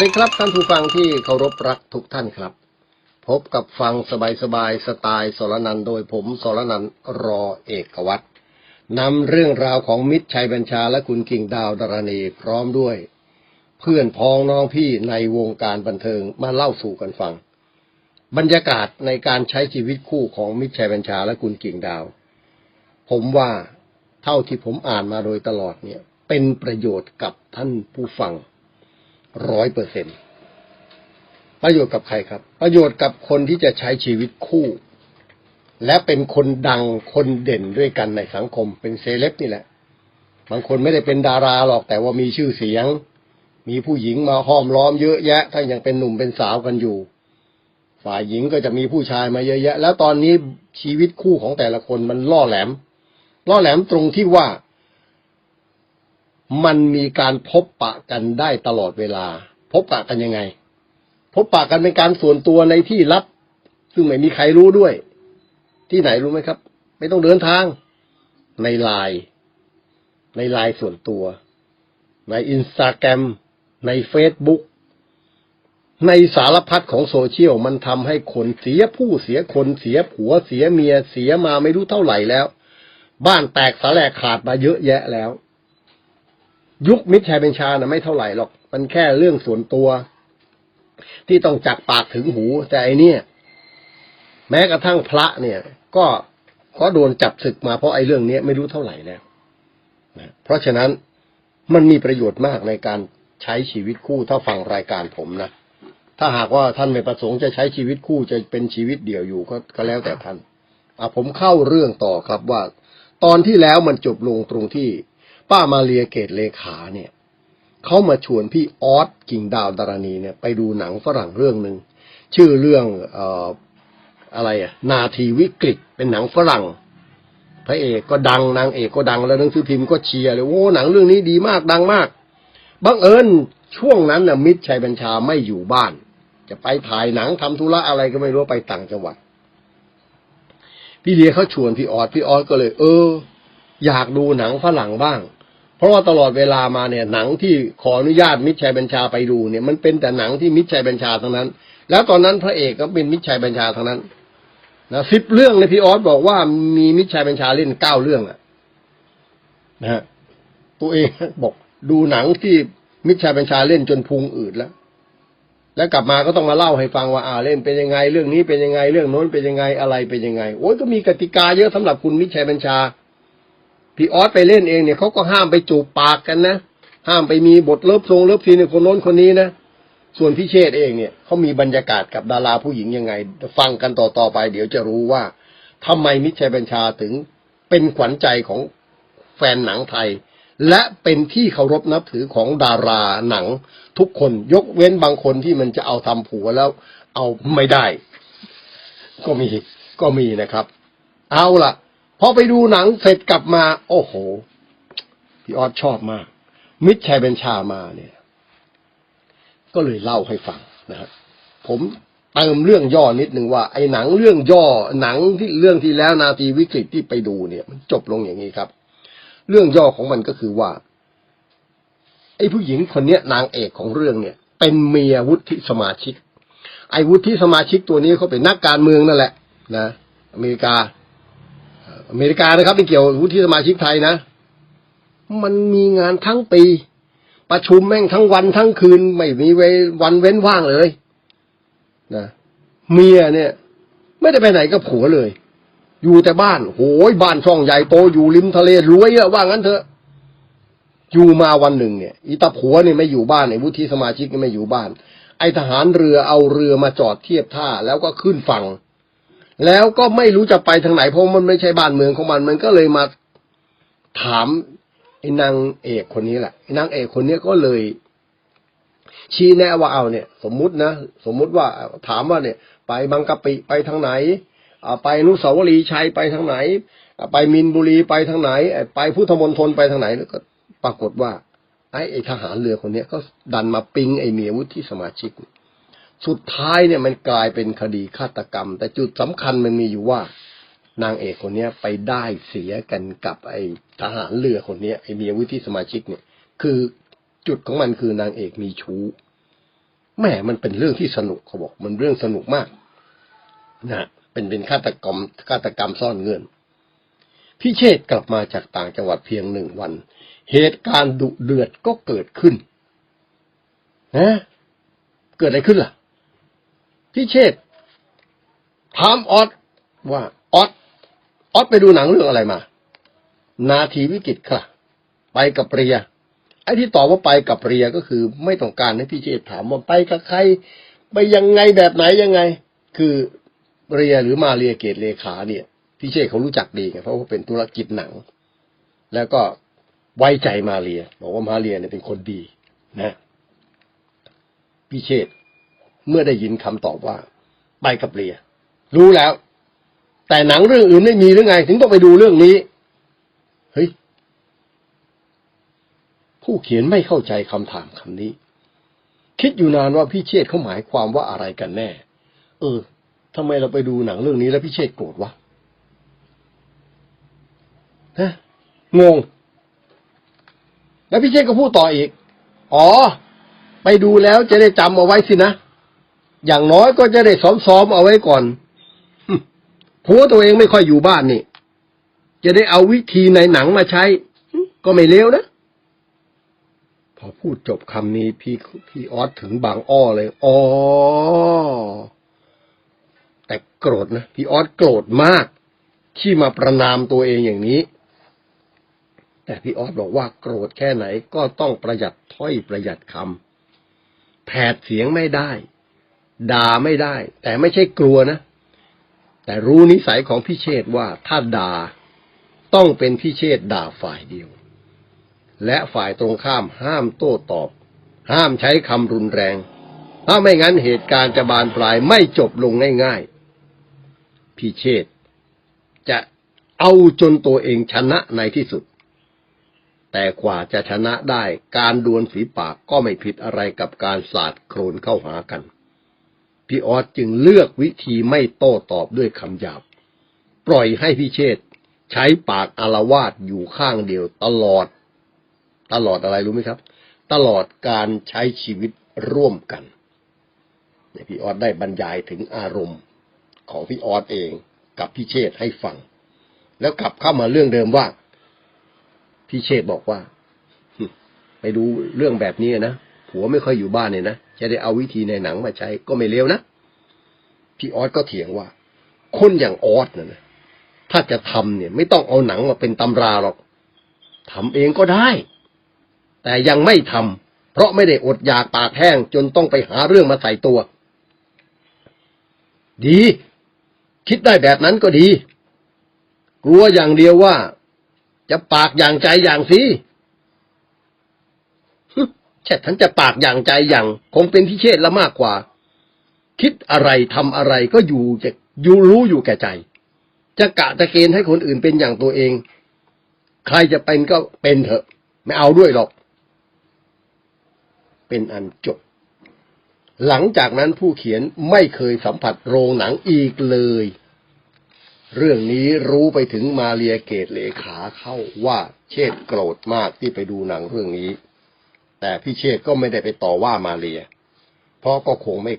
วัสดีครับท่านผู้ฟังที่เคารพรักทุกท่านครับ พบกับฟังสบายๆสไตล์สรนันโดยผมสรนันรอเอกวัตรนำเรื่องราวของมิตรชัยบัญชาและคุณกิ่งดาวดารณีพร้อมด้วย เพื่อนพ้องน้องพี่ในวงการบันเทิงมาเล่าสู่กันฟัง บรรยากาศในการใช้ชีวิตคู่ของมิตรชัยบัญชาและคุณกิ่งดาว ผมว่าเท่าที่ผมอ่านมาโดยตลอดเนี่ย เป็นประโยชน์กับท่านผู้ฟัง ร้อยเปอร์เซ็นประโยชน์กับใครครับ ประโยชน์กับคนที่จะใช้ชีวิตคู่ และเป็นคนดังคนเด่นด้วยกันในสังคมเป็นเซเลบนี่แหละ บางคนไม่ได้เป็นดาราหรอกแต่ว่ามีชื่อเสียง มีผู้หญิงมาห้อมล้อมเยอะแยะ ถ้ายังเป็นหนุ่มเป็นสาวกันอยู่ ฝ่ายหญิงก็จะมีผู้ชายมาเยอะแยะ แล้วตอนนี้ชีวิตคู่ของแต่ละคนมันล่อแหลม ล่อแหลมตรงที่ว่า มันมีการพบปะกันได้ตลอดเวลา พบปะกันยังไง พบปะกันเป็นการส่วนตัวในที่ลับ ซึ่งไม่มีใครรู้ด้วย ที่ไหนรู้ไหมครับ ไม่ต้องเดินทาง ในไลน์ในไลน์ส่วนตัว ในอินสตาแกรมในเฟซบุ๊กในสารพัดของโซเชียลมันทำให้คนเสียผู้เสียคนเสียผัวเสียเมียเสียมาไม่รู้เท่าไหร่แล้ว บ้านแตกสาแหลกขาดมาเยอะแยะแล้ว ยุคมิตรชัยเป็นชานะไม่เท่าไหร่หรอก มันแค่เรื่องส่วนตัว ที่ต้องจักปากถึงหู แต่ไอเนี่ยแม้กระทั่งพระเนี่ย ก็ก็โดนจับศึกมาเพราะไอ้เรื่องเนี้ยไม่รู้เท่าไหร่แล้วนะเพราะฉะนั้นมันมีประโยชน์มากในการใช้ชีวิตคู่ถ้าฟังรายการผมนะถ้าหากว่าท่านไม่ประสงค์จะใช้ชีวิตคู่จะเป็นชีวิตเดี่ยวอยู่ก็ก็แล้วแต่ท่านอะผมเข้าเรื่องต่อครับว่า ตอนที่แล้วมันจบลงตรงที่ ป้ามาเรียเกตเลขาเนี่ยเขามาชวนพี่ออสกิ่งดาวดารณีเนี่ยไปดูหนังฝรั่งเรื่องหนึ่งชื่อเรื่องเอ่ออะไรอะนาทีวิกฤตเป็นหนังฝรั่งพระเอกก็ดังนางเอกก็ดังแล้วหนังสือพิมพ์ก็เชียร์เลยโอ้หนังเรื่องนี้ดีมากดังมากบังเอิญช่วงนั้นน่ะมิตรชัยบัญชาไม่อยู่บ้าน จะไปถ่ายหนังทำธุระอะไรก็ไม่รู้ไปต่างจังหวัด พี่เลียเขาชวนพี่ออสพี่ออสก็เลย เออ อยากดูหนังฝรั่งบ้าง เพราะว่าตลอดเวลามาเนี่ยหนังที่ขออนุญาตมิตรชัยบัญชาไปดูเนี่ยมันเป็นแต่หนังที่มิตรชัยบัญชาทั้งนั้น แล้วตอนนั้นพระเอกก็เป็นมิตรชัยบัญชาทั้งนั้นนะสิบเรื่องเลยพี่ออสบอกว่ามีมิตรชัยบัญชาเล่นเก้าเรื่องอะนะฮะตัวเองบอกดูหนังที่มิตรชัยบัญชาเล่นจนพุงอืดแล้ว แล้วกลับมาก็ต้องมาเล่าให้ฟังว่าอ่าเล่นเป็นยังไงเรื่องนี้เป็นยังไงเรื่องโน้นเป็นยังไงอะไรเป็นยังไงโอ้ยก็มีกติกาเยอะสำหรับคุณมิตรชัยบัญชา พี่ออสไปเล่นเองเนี่ยเขาก็ห้ามไปจูบปากกันนะห้ามไปมีบทเลิฟทรงเลิฟซีนคนโน้นคนนี้นะส่วนพี่เชษฐ์เองเนี่ยเขามีบรรยากาศกับดาราผู้หญิงยังไง ฟังกันต่อๆไป เดี๋ยวจะรู้ว่าทำไมมิชัยบัญชาถึงเป็นขวัญใจของแฟนหนังไทย และเป็นที่เคารพนับถือของดาราหนังทุกคนยกเว้นบางคนที่มันจะเอาทำผัวแล้วเอาไม่ได้ ก็มีก็มีนะครับ เอาล่ะ พอไปดูหนังเสร็จกลับมา โอ้โห พี่ออสชอบมาก มิตรชัยเบญชามาเนี่ย ก็เลยเล่าให้ฟังนะครับผมเติมเรื่องย่อนิดนึงว่าไอ้หนังเรื่องย่อหนังที่เรื่องที่แล้วนาทีวิกฤตที่ไปดูเนี่ย มันจบลงอย่างนี้ครับ เรื่องย่อของมันก็คือว่า ไอ้ผู้หญิงคนเนี้ยนางเอกของเรื่องเนี่ย เป็นเมียวุฒิสมาชิก ไอ้วุฒิสมาชิกตัวนี้เขาเป็นนักการเมืองนั่นแหละ นะอเมริกา อเมริกานะครับไม่เกี่ยววุฒิสมาชิกไทยนะ มันมีงานทั้งปี ประชุมแม่งทั้งวันทั้งคืน ไม่มีเววันเว้นว่างเลยนะเมียเนี่ย ไม่ได้ไปไหนกับผัวเลย อยู่แต่บ้านโหยบ้านช่องใหญ่โตอยู่ริมทะเลรวยอะว่างั้นเถอะอยู่มาวันหนึ่งเนี่ยอีตาผัวเนี่ยไม่อยู่บ้านไอ้วุฒิสมาชิกไม่อยู่บ้าน ไอทหารเรือเอาเรือมาจอดเทียบท่าแล้วก็ขึ้นฝั่ง แล้วก็ไม่รู้จะไปทางไหนเพราะมันไม่ใช่บ้านเมืองของมัน มันก็เลยมาถามไอ้นางเอกคนนี้แหละไอ้นางเอกคนนี้ก็เลย ชี้แนะว่าเอาเนี่ย สมมุตินะสมมุติว่าถามว่าเนี่ย ไปบางกะปิไปทางไหนไปนุสาวรีย์ชัยไปทางไหน ไปมินบุรีไปทางไหน ไปพุทธมณฑลไปทางไหนแล้วก็ปรากฏว่า ไอ้ไอ้ทหารเรือคนเนี้ยก็ดันมาปิงไอ้เมียวุฒิสมาชิก สุดท้ายเนี่ยมันกลายเป็นคดีฆาตกรรม แต่จุดสำคัญมันมีอยู่ว่านางเอกคนเนี้ยไปได้เสียกันกับไอ้ทหารเรือคนเนี้ยไอ้เมียวุฒิสมาชิกเนี่ย คือจุดของมันคือนางเอกมีชู้แหม่มันเป็นเรื่องที่สนุกเขาบอก มันเรื่องสนุกมาก นะเป็นเป็นฆาตกรรมฆาตกรรมซ่อนเงินพี่เชษกลับมาจากต่างจังหวัดเพียงหนึ่งวัน เหตุการณ์ดุเดือดก็เกิดขึ้นนะเกิดอะไรขึ้นล่ะ พี่เชษถามออสว่าออสออสไปดูหนังเรื่องอะไรมา นาทีวิกฤตค่ะ ไปกับเรีย ไอ้ที่ตอบว่าไปกับเรียก็คือ ไม่ต้องการให้พี่เชษถามว่าไปกับใคร ไปยังไงแบบไหนยังไง คือเรียหรือมาเรียเกตเลขาเนี่ย พี่เชษเขารู้จักดีไงเพราะว่าเป็นธุรกิจหนัง แล้วก็ไว้ใจมาเรีย บอกว่ามาเรียเนี่ยเป็นคนดีนะ พี่เชษ เมื่อได้ยินคำตอบว่า ไปกับเรีย รู้แล้ว แต่หนังเรื่องอื่นไม่มีหรือไง ถึงต้องไปดูเรื่องนี้ เฮ้ย ผู้เขียนไม่เข้าใจคำถามคำนี้ คิดอยู่นานว่าพี่เชษเขาหมายความว่าอะไรกันแน่ เออทำไมเราไปดูหนังเรื่องนี้แล้วพี่เชษโกรธวะฮะงง แล้วพี่เชษก็พูดต่ออีก อ๋อ ไปดูแล้วจะได้จำเอาไว้สินะ อย่างน้อยก็จะได้ซ้อมๆเอาไว้ก่อนผัวตัวเองไม่ค่อยอยู่บ้านนี่ จะได้เอาวิธีในหนังมาใช้ ก็ไม่เลวนะ พอพูดจบคำนี้พี่พี่ออสถึงบางอ้อเลยอ๋อแต่โกรธนะ พี่ออสโกรธมาก ที่มาประนามตัวเองอย่างนี้ แต่พี่ออสบอกว่าโกรธแค่ไหนก็ต้องประหยัดถ้อยประหยัดคำแผดเสียงไม่ได้ ด่าไม่ได้ แต่ไม่ใช่กลัวนะแต่รู้นิสัยของพี่เชษว่าถ้าด่าต้องเป็นพี่เชษด่าฝ่ายเดียว และฝ่ายตรงข้ามห้ามโต้ตอบ ห้ามใช้คำรุนแรง ถ้าไม่งั้นเหตุการณ์จะบานปลายไม่จบลงง่ายๆพี่เชษจะเอาจนตัวเองชนะในที่สุด แต่กว่าจะชนะได้การดวลฝีปากก็ไม่ผิดอะไรกับการสาดโครนเข้าหากัน พี่ออสจึงเลือกวิธีไม่โต้ตอบด้วยคำหยาบ ปล่อยให้พี่เชษใช้ปากอารวาสอยู่ข้างเดียวตลอด ตลอดอะไรรู้ไหมครับ ตลอดการใช้ชีวิตร่วมกันพี่ออสได้บรรยายถึงอารมณ์ของพี่ออสเองกับพี่เชษให้ฟัง แล้วกลับเข้ามาเรื่องเดิมว่า พี่เชษบอกว่า ไปดูเรื่องแบบนี้นะ ผัวไม่ค่อยอยู่บ้านเนี่ยนะจะได้เอาวิธีในหนังมาใช้ก็ไม่เลวนะพี่ออสก็เถียงว่า คนอย่างออสนะนะถ้าจะทำเนี่ย ไม่ต้องเอาหนังมาเป็นตำราหรอกทำเองก็ได้ แต่ยังไม่ทำเพราะไม่ได้อดอยากปากแห้งจนต้องไปหาเรื่องมาใส่ตัว ดี คิดได้แบบนั้นก็ดี กลัวอย่างเดียวว่า จะปากอย่างใจอย่างสิ แค่ฉันจะปากอย่างใจอย่างคงเป็นพิเชษละมากกว่า คิดอะไรทำอะไรก็อยู่จะอยู่รู้อยู่แก่ใจ จะกะจะเกณฑ์ให้คนอื่นเป็นอย่างตัวเอง ใครจะเป็นก็เป็นเถอะ ไม่เอาด้วยหรอก เป็นอันจบ หลังจากนั้นผู้เขียนไม่เคยสัมผัสโรงหนังอีกเลย เรื่องนี้รู้ไปถึงมาเรียเกตเลขาเข้าว่าเชษโกรธมากที่ไปดูหนังเรื่องนี้ แต่พี่เชษก็ไม่ได้ไปต่อว่ามาเรีย เพราะก็คงไม่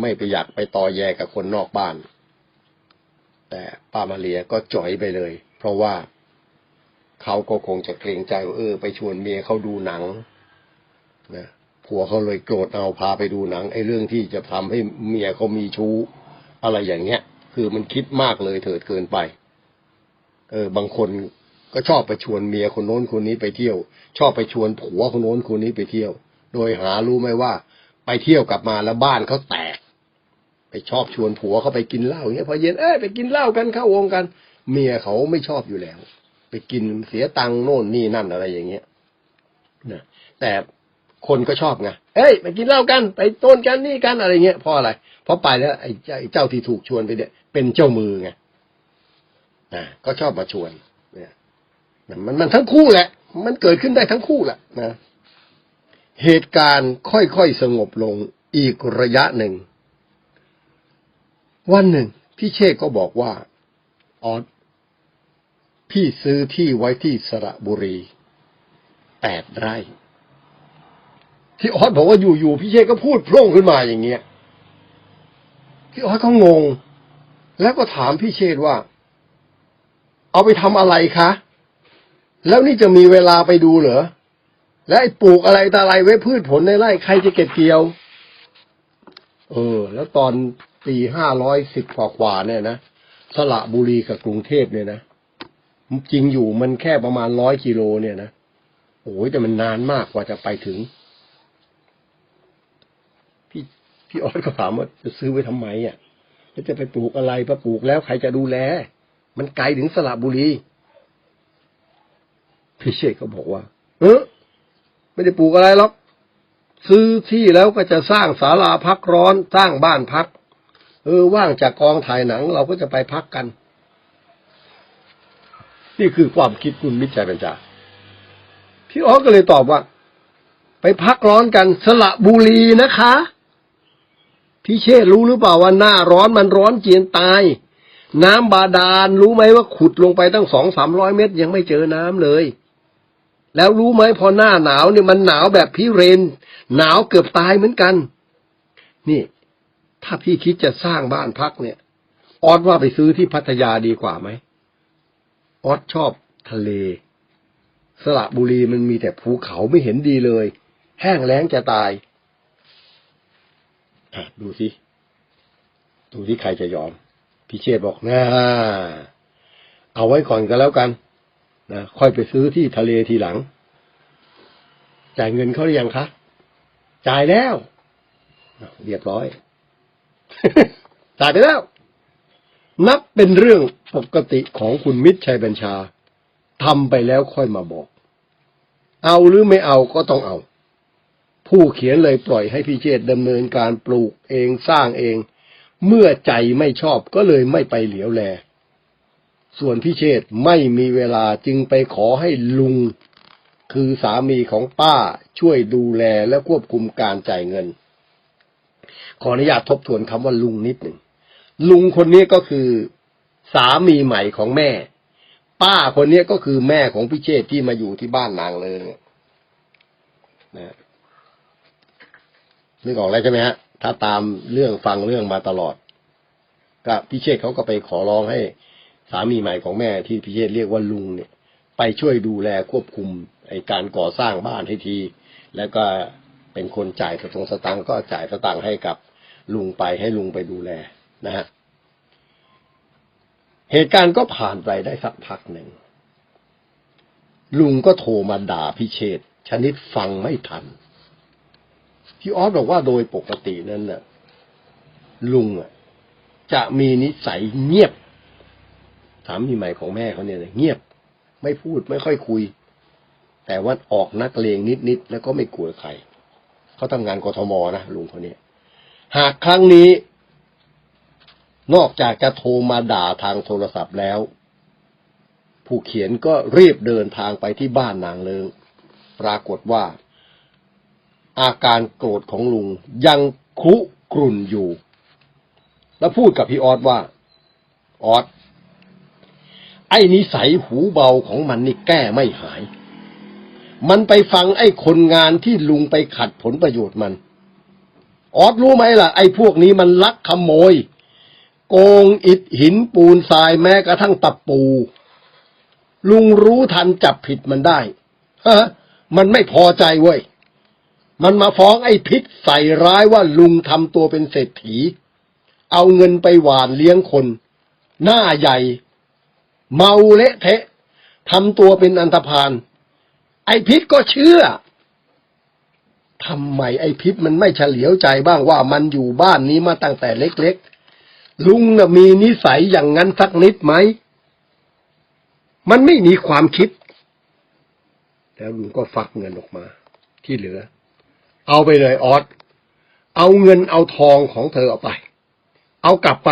ไม่ไปอยากไปต่อแยกับคนนอกบ้าน แต่ป้ามาเรียก็จ่อยไปเลย เพราะว่าเขาก็คงจะเกรงใจว่าเออ ไปชวนเมียเขาดูหนังนะผัวเขาเลยโกรธเอาพาไปดูหนังไอ้เรื่องที่จะทำให้เมียเขามีชู้ อะไรอย่างเงี้ย คือมันคิดมากเลยเถิดเกินไป เออ บางคน ก็ชอบไปชวนเมียคนโน้นคนนี้ไปเที่ยว ชอบไปชวนผัวคนโน้นคนนี้ไปเที่ยว โดยหารู้ไหมว่า ไปเที่ยวกลับมาแล้วบ้านเขาแตก ไปชอบชวนผัวเขาไปกินเหล้าอย่างเงี้ยพอเย็นเอ้ยไปกินเหล้ากันเข้าวงกัน เมียเขาไม่ชอบอยู่แล้ว ไปกินเสียตังค์โน่นนี่นั่นอะไรอย่างเงี้ยนะแต่คนก็ชอบไง เอ้ยไปกินเหล้ากัน ไปต้นกันนี่กันอะไรเงี้ยเพราะอะไร เพราะไปแล้วไอ้เจ้าที่ถูกชวนไปเนี่ยเป็นเจ้ามือไงนะก็ชอบมาชวน มันมันทั้งคู่แหละ มันเกิดขึ้นได้ทั้งคู่แหละนะ เหตุการณ์ค่อยๆสงบลงอีกระยะหนึ่ง วันหนึ่ง พี่เชษก็บอกว่าออสพี่ซื้อที่ไว้ที่สระบุรีแปดไร่พี่ออสบอกว่าอยู่ๆพี่เชษก็พูดโพร่งขึ้นมาอย่างเงี้ยพี่ออสก็งง แล้วก็ถามพี่เชษว่า เอาไปทำอะไรคะ แล้วนี่จะมีเวลาไปดูเหรอ และไอ้ปลูกอะไรตาอะไรไว้พืชผลในไร่ใครจะเก็บเกี่ยว เออ แล้วตอนปีห้าร้อยสิบกว่าๆเนี่ยนะสระบุรีกับกรุงเทพเนี่ยนะจริงอยู่มันแค่ประมาณร้อยกิโลเนี่ยนะโอ้ยแต่มันนานมากกว่าจะไปถึง พี่พี่ออสก็ถามว่าจะซื้อไว้ทำไมอะแล้วจะไปปลูกอะไรพอปลูกแล้วใครจะดูแล มันไกลถึงสระบุรี พี่เชษก็บอกว่า เออไม่ได้ปลูกอะไรหรอกซื้อที่แล้วก็จะสร้างศาลาพักร้อนสร้างบ้านพัก เออว่างจากกองถ่ายหนัง เราก็จะไปพักกัน นี่คือความคิดคุณมิตรชัยบัญชาพี่ออก็เลยตอบว่า ไปพักร้อนกันสระบุรีนะคะพี่เชษรู้หรือเปล่าว่าหน้าร้อนมันร้อนเจียนตาย น้ำบาดาลรู้ไหมว่าขุดลงไปตั้งสองสามร้อยเมตร ยังไม่เจอน้ำเลย แล้วรู้ไหมพอหน้าหนาวเนี่ยมันหนาวแบบพิเรน หนาวเกือบตายเหมือนกัน นี่ ถ้าพี่คิดจะสร้างบ้านพักเนี่ย ออสว่าไปซื้อที่พัทยาดีกว่าไหมออสชอบทะเล สระบุรีมันมีแต่ภูเขาไม่เห็นดีเลย แห้งแล้งจะตายดูสิ ดูที่ใครจะยอม พี่เชษบอกนะเอาไว้ก่อนก็แล้วกัน นะค่อยไปซื้อที่ทะเลทีหลัง จ่ายเงินเขาหรือยังคะ จ่ายแล้ว เรียบร้อย จ่ายไปแล้ว นับเป็นเรื่องปกติของคุณมิตรชัยบัญชาทำไปแล้วค่อยมาบอก เอาหรือไม่เอาก็ต้องเอา ผู้เขียนเลยปล่อยให้พี่เชษดำเนินการปลูกเองสร้างเอง เมื่อใจไม่ชอบก็เลยไม่ไปเหลียวแล ส่วนพี่เชษไม่มีเวลาจึงไปขอให้ลุง คือสามีของป้าช่วยดูแลและควบคุมการจ่ายเงิน ขออนุญาตทบทวนคำว่าลุงนิดหนึ่ง ลุงคนนี้ก็คือสามีใหม่ของแม่ ป้าคนนี้ก็คือแม่ของพี่เชษที่มาอยู่ที่บ้านนางเลยนะนึกออกแล้วใช่ไหมฮะ ถ้าตามเรื่องฟังเรื่องมาตลอด ก็พี่เชษเขาก็ไปขอร้องให้ สามีใหม่ของแม่ที่พี่เชษเรียกว่าลุงเนี่ย ไปช่วยดูแลควบคุมไอการก่อสร้างบ้านให้ที แล้วก็เป็นคนจ่ายสตงสตังก็จ่ายสตังให้กับลุงไปให้ลุงไปดูแลนะฮะเหตุการณ์ก็ผ่านไปได้สักพักหนึ่ง ลุงก็โทรมาด่าพิเชษชนิดฟังไม่ทัน พี่ออสบอกว่าโดยปกตินั้นน่ะลุงอะจะมีนิสัยเงียบ สามีใหม่ของแม่เขาเนี่ยเงียบไม่พูดไม่ค่อยคุย แต่ว่าออกนักเลงนิดๆแล้วก็ไม่กลัวใครเขาทำงานกทมนะลุงคนนี้หากครั้งนี้ นอกจากจะโทรมาด่าทางโทรศัพท์แล้ว ผู้เขียนก็รีบเดินทางไปที่บ้านนางเลิงปรากฏว่า อาการโกรธของลุงยังคุกรุ่นอยู่ แล้วพูดกับพี่ออสว่า ออส ไอ้นิสัยหูเบาของมันนี่แก้ไม่หาย มันไปฟังไอ้คนงานที่ลุงไปขัดผลประโยชน์มัน ออสรู้ไหมล่ะ ไอ้พวกนี้มันลักขโมย โกงอิฐหินปูนทรายแม้กระทั่งตะปู ลุงรู้ทันจับผิดมันได้ฮะมันไม่พอใจเว้ย มันมาฟ้องไอ้พิษใส่ร้ายว่าลุงทำตัวเป็นเศรษฐี เอาเงินไปหวานเลี้ยงคน หน้าใหญ่ เมาเละเทะทำตัวเป็นอันธพาลไอพิษก็เชื่อทำไมไอพิษมันไม่เฉลียวใจบ้างว่ามันอยู่บ้านนี้มาตั้งแต่เล็กๆ ลุงนะมีนิสัยอย่างนั้นสักนิดไหม มันไม่มีความคิด แล้วลุงก็ฟักเงินออกมา ที่เหลือ เอาไปเลยออสเอาเงินเอาทองของเธอเอาไป เอากลับไป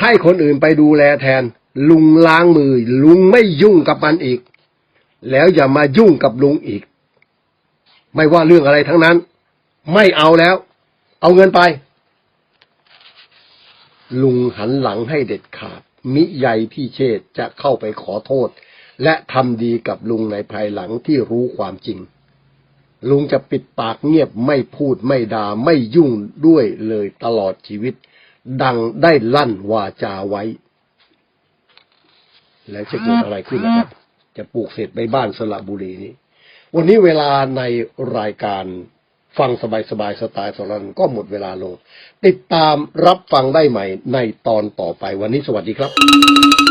ให้คนอื่นไปดูแลแทน ลุงล้างมือ ลุงไม่ยุ่งกับมันอีก แล้วอย่ามายุ่งกับลุงอีก ไม่ว่าเรื่องอะไรทั้งนั้น ไม่เอาแล้ว เอาเงินไป ลุงหันหลังให้เด็ดขาด มิใยพี่เชษจะเข้าไปขอโทษ และทำดีกับลุงในภายหลังที่รู้ความจริง ลุงจะปิดปากเงียบไม่พูดไม่ด่าไม่ยุ่งด้วยเลยตลอดชีวิต ดังได้ลั่นวาจาไว้ แล้วจะเกิดอะไรขึ้นนะครับ จะปลูกเสร็จไปบ้านสระบุรีนี้ วันนี้เวลาในรายการฟังสบายสบายๆสไตล์สรันก็หมดเวลาลง ติดตามรับฟังได้ใหม่ในตอนต่อไปวันนี้สวัสดีครับ